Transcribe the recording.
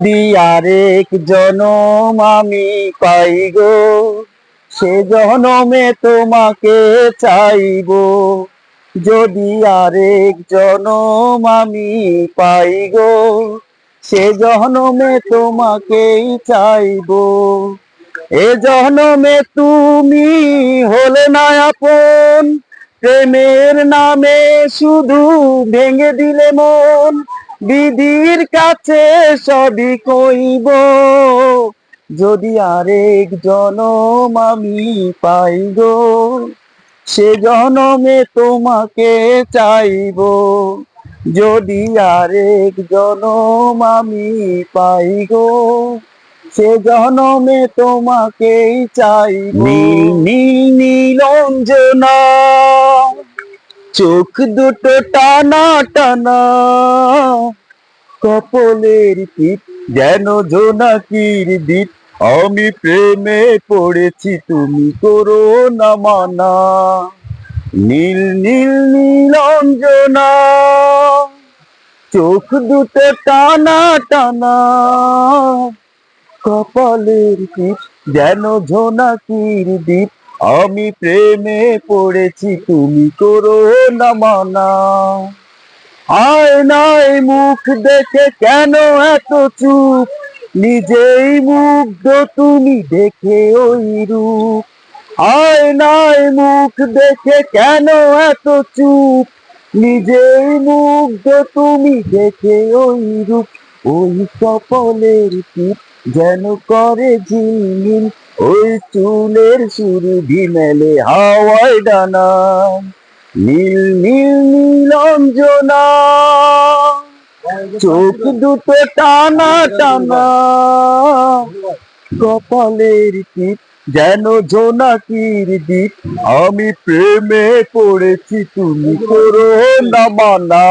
যদি আরেক জনম আমি পাই গো? সে জনমে তোমাকে চাইব। যদি আরেক জনম আমি পাই গো, সে জনমে তোমাকেই চাইব। এ জনমে তুমি হলে না আপন, প্রেমের নামে শুধু ভেঙে দিলে মন। বিধির কাছে সবই কইব। যদি আরেক জনম আমি পাই গো, সে জনমে তোমাকে চাইব। যদি আরেক জনম আমি পাই গো, সে জনমে তোমাকেই চাইব। নীল নীলঞ্জনা চোখ দুটো টানা টানা। কপলের টিপ যেন জোনাকির দ্বীপ আমি প্রেমে পড়েছি, তুমি করো না মানা। নীল নীল নীলঞ্জনা চোখ দুটো টানা টানা। কপালের টিপ যেন ঝোনাকির দ্বীপ আমি প্রেমে পড়েছি, তুমি করো না মানা। আয়নায় মুখ দেখে কেন এত চুপ? নিজেই মুগ্ধ, তুমি দেখে ওই রূপ আয়নায় মুখ দেখে কেন এত চুপ? নিজেই মুগ্ধ, তুমি দেখে ওই রূপ ওই কপালের টিপ যেন করে ঝিলমিল ওই চুলের সুরভি মেলে হাওয়ায় ডানা, নীল নীল নীলঞ্জনা চোখ দুটো টানা টানা, কপালের টিপ যেন জোনাকির দ্বীপ, আমি প্রেমে পড়েছি তুমি করো না মানা।